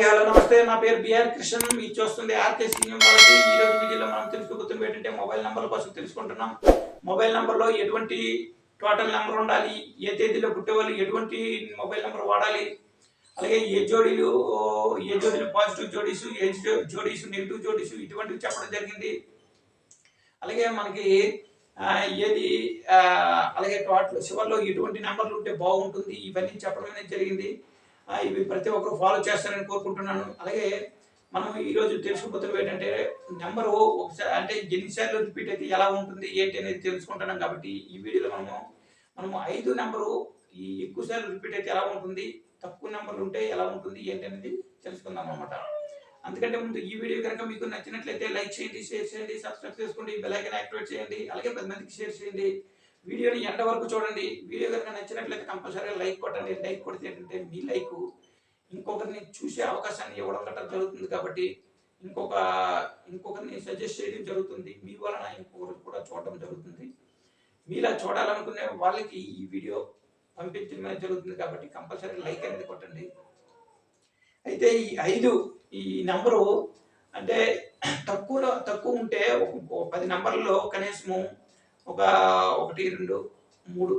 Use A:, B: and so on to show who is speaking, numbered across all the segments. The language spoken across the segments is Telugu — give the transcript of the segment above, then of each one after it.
A: హాయ్ హలో నమస్తే. నా పేరు బిఆర్ కృష్ణ మీరు చూస్తుంది ఆర్కే సీనియం వాళ్ళకి ఈ రోజు వీడియోలో మనం తెలుసుకోబోతున్న ఏంటంటే మొబైల్ నెంబర్ల కోసం తెలుసుకుంటున్నాం. మొబైల్ నెంబర్లో ఎటువంటి టోటల్ నెంబర్ ఉండాలి? ఏ తేదీలో పుట్టేవాళ్ళు ఎటువంటి మొబైల్ నెంబర్ వాడాలి? అలాగే ఏ జోడీలు ఏ జోడీలు పాజిటివ్ జోడీస్ ఏ జోడీసు జోడీస్ నెగిటివ్ జోడీసు ఇటువంటివి చెప్పడం జరిగింది. అలాగే మనకి ఏది అలాగే టోటల్ చివరిలో ఎటువంటి నెంబర్లు ఉంటే బాగుంటుంది? ఇవన్నీ చెప్పడం అనేది జరిగింది. ఇవి ప్రతి ఒక్కరు ఫాలో చేస్తారని కోరుకుంటున్నాను. అలాగే మనం ఈరోజు తెలుసుకుపోతున్నవి ఏంటంటే నెంబరు ఒకసారి అంటే ఎన్నిసార్లు రిపీట్ అయితే ఎలా ఉంటుంది ఏంటి అనేది తెలుసుకుంటున్నాం కాబట్టి ఈ వీడియోలో మనము మనము ఐదు నెంబరు ఈ ఎక్కువ సార్లు రిపీట్ అయితే ఎలా ఉంటుంది తక్కువ నెంబర్లు ఉంటే ఎలా ఉంటుంది ఏంటి అనేది తెలుసుకుందాం అనమాట అందుకంటే ముందు ఈ వీడియో కనుక మీకు నచ్చినట్లయితే లైక్ చేయండి షేర్ చేయండి సబ్స్క్రైబ్ చేసుకోండి బెల్ ఐకన్ యాక్టివేట్ చేయండి అలాగే పది మందికి షేర్ చేయండి. వీడియోని ఎండ వరకు చూడండి. వీడియో కనుక నచ్చినట్లయితే కంపల్సరీగా లైక్ కొట్టండి లైక్ కొడితే ఏంటంటే మీ లైక్. ఇంకొకరిని చూసే అవకాశాన్ని ఇవ్వడం గట్రా జరుగుతుంది కాబట్టి ఇంకొక ఇంకొకరిని సజెస్ట్ చేయడం జరుగుతుంది. మీ వలన ఇంకొకరు కూడా చూడడం జరుగుతుంది. మీలా చూడాలనుకునే వాళ్ళకి ఈ వీడియో పంపించడం అనేది జరుగుతుంది కాబట్టి కంపల్సరీ లైక్ అనేది కొట్టండి. అయితే ఈ ఐదు ఈ నెంబరు అంటే తక్కువలో తక్కువ ఉంటే ఒక పది నెంబర్లలో కనీసము ఒక ఒకటి రెండు మూడు.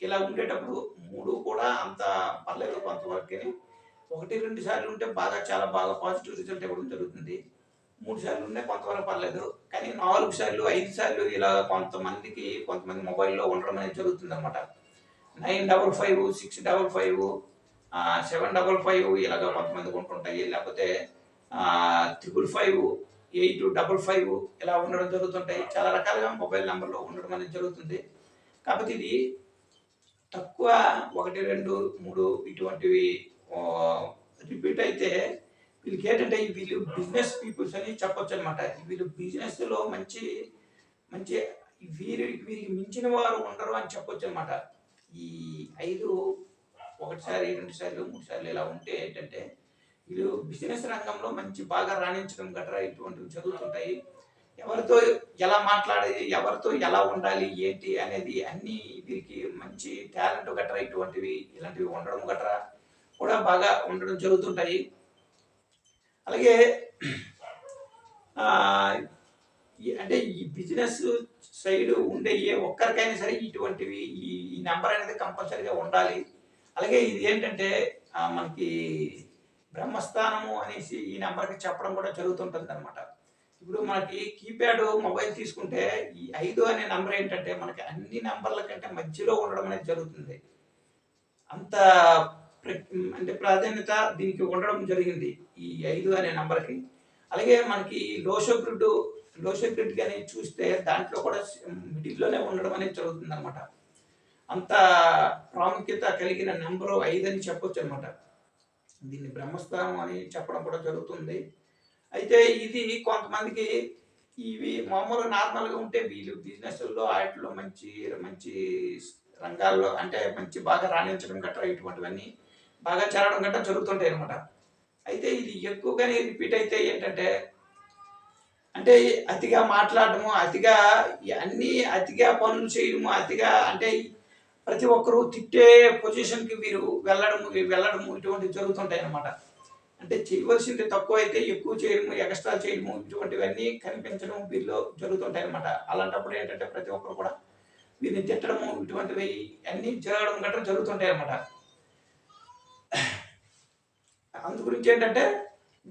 A: ఇలా ఉండేటప్పుడు మూడు కూడా అంత పర్లేదు కొంతవరకే ఒకటి రెండు సార్లు ఉంటే బాగా చాలా బాగా పాజిటివ్ రిజల్ట్ ఇవ్వడం జరుగుతుంది. మూడు సార్లు ఉంటే కొంతవరకు పర్లేదు. కానీ నాలుగు సార్లు ఐదు సార్లు ఇలా కొంతమందికి కొంతమంది మొబైల్లో ఉండడం అనేది జరుగుతుంది అనమాట nine double five six double five seven double five ఇలాగ కొంతమందికి ఉంటుంటాయి లేకపోతే triple five eight double five ఇలా ఉండడం జరుగుతుంటాయి. చాలా రకాలుగా మొబైల్ నెంబర్లో ఉండడం అనేది జరుగుతుంది. కాకపోతే ఇది తక్కువ ఒకటి రెండు మూడు ఇటువంటివి రిపీట్ అయితే వీళ్ళకి ఏంటంటే వీళ్ళు బిజినెస్ పీపుల్స్ అని చెప్పొచ్చు అనమాట వీళ్ళు బిజినెస్లో మంచి మంచి వీరి వీరికి మించిన వారు ఉండరు అని చెప్పొచ్చు అనమాట ఈ ఐదు ఒకటిసారి రెండు సార్లు మూడు సార్లు ఇలా ఉంటే ఏంటంటే వీళ్ళు బిజినెస్ రంగంలో మంచి బాగా రాణించడం గట్రా ఇటువంటివి జరుగుతుంటాయి. ఎవరితో ఎలా మాట్లాడాలి ఎవరితో ఎలా ఉండాలి ఏంటి అనేది అన్ని వీరికి మంచి టాలెంట్ గట్రా ఇటువంటివి ఇలాంటివి ఉండడం గట్రా కూడా బాగా ఉండడం జరుగుతుంటాయి. అలాగే ఈ- అంటే ఈ బిజినెస్ సైడ్ ఉండే ఏ ఒక్కరికైనా సరే ఇటువంటివి ఈ నెంబర్ అనేది కంపల్సరీగా ఉండాలి. అలాగే ఇది ఏంటంటే మనకి బ్రహ్మస్థానము అనేసి ఈ నెంబర్కి చెప్పడం కూడా జరుగుతుంటుంది అనమాట ఇప్పుడు మనకి కీప్యాడ్ మొబైల్ తీసుకుంటే ఈ ఐదు అనే నెంబర్ ఏంటంటే మనకి అన్ని నెంబర్ల కంటే మధ్యలో ఉండడం అనేది జరుగుతుంది. అంత ప్ర- అంటే ప్రాధాన్యత దీనికి ఉండడం జరిగింది ఈ ఐదు అనే నెంబర్కి. అలాగే మనకి లోషో గ్రిడ్ లోషో గ్రిడ్ కానీ చూస్తే దాంట్లో కూడా మిడిల్లోనే ఉండడం అనేది జరుగుతుంది అనమాట అంత ప్రాముఖ్యత కలిగిన నెంబరు ఐదు అని చెప్పొచ్చు అనమాట దీన్ని బ్రహ్మస్థానం అని చెప్పడం కూడా జరుగుతుంది. అయితే ఇది కొంతమందికి ఇవి మామూలు నార్మల్గా ఉంటే వీళ్ళు బిజినెస్లో వాటిలో మంచి మంచి రంగాల్లో అంటే మంచి బాగా రాణించడం గట్రా ఇటువంటివన్నీ బాగా చేరడం గట్రా జరుగుతుంటాయి అనమాట అయితే ఇది ఎక్కువగానే రిపీట్ అయితే ఏంటంటే అంటే అతిగా మాట్లాడటము అతిగా అన్నీ అతిగా పనులు చేయడము అతిగా అంటే ప్రతి ఒక్కరూ తిట్టే పొజిషన్కి వీరు వెళ్ళడము వెళ్ళడము ఇటువంటివి జరుగుతుంటాయి అన్నమాట అంటే చేయవలసింది తక్కువ అయితే ఎక్కువ చేయడము ఎక్స్ట్రా చేయడము ఇటువంటివన్నీ కనిపించడం వీరిలో జరుగుతుంటాయి అనమాట అలాంటప్పుడు ఏంటంటే ప్రతి ఒక్కరు కూడా వీరిని తిట్టడము ఇటువంటివి అన్నీ జరగడం గట్రా జరుగుతుంటాయి అనమాట అందు గురించి ఏంటంటే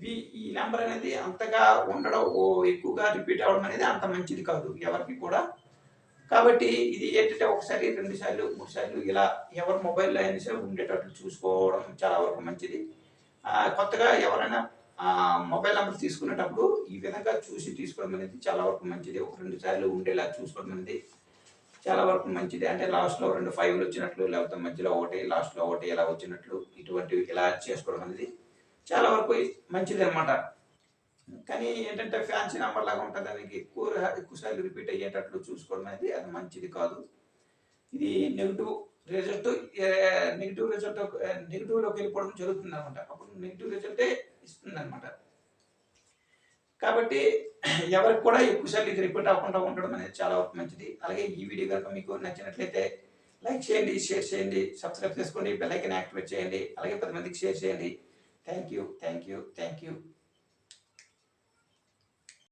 A: ఈ ఈ నెంబర్ అనేది అంతగా ఉండడం ఓ ఎక్కువగా రిపీట్ అవ్వడం అనేది అంత మంచిది కాదు. ఎవరికి కూడా కాబట్టి ఇది ఏంటంటే ఒకసారి రెండు సార్లు మూడు సార్లు ఇలా ఎవరి మొబైల్లో అయినా సరే ఉండేటట్లు చూసుకోవడం చాలా వరకు మంచిది. కొత్తగా ఎవరైనా మొబైల్ నెంబర్ తీసుకునేటప్పుడు ఈ విధంగా చూసి తీసుకోవడం అనేది చాలా వరకు మంచిది. ఒక రెండు సార్లు ఉండేలా చూసుకోవడం అనేది చాలా వరకు మంచిది. అంటే లాస్ట్లో రెండు ఫైవ్లు వచ్చినట్లు లేకపోతే మధ్యలో ఒకటి లాస్ట్లో ఒకటి ఇలా వచ్చినట్లు ఇటువంటివి ఇలా చేసుకోవడం అనేది చాలా వరకు మంచిది అనమాట కానీ ఏంటంటే ఫ్యాన్సీ నెంబర్ లాగా ఉంటుంది. దానికి ఎక్కువ రిపీట్ అయ్యేటట్లు చూసుకోవడం అనేది అది మంచిది కాదు. ఇది నెగిటివ్ రిజల్ట్ నెగిటివ్ రిజల్ట్ నెగిటివ్లోకి వెళ్ళిపోవడం జరుగుతుంది అనమాట. అప్పుడు నెగిటివ్ రిజల్టే ఇస్తుంది అనమాట కాబట్టి ఎవరికి కూడా ఎక్కువసార్లు ఇది రిపీట్ అవ్వకుండా ఉండడం అనేది చాలా వరకు మంచిది. అలాగే ఈ వీడియో కనుక మీకు నచ్చినట్లయితే లైక్ చేయండి షేర్ చేయండి సబ్స్క్రైబ్ చేసుకోండి బెల్ ఐకన్ యాక్టివేట్ చేయండి అలాగే పది మందికి షేర్ చేయండి. Thank you thank you thank you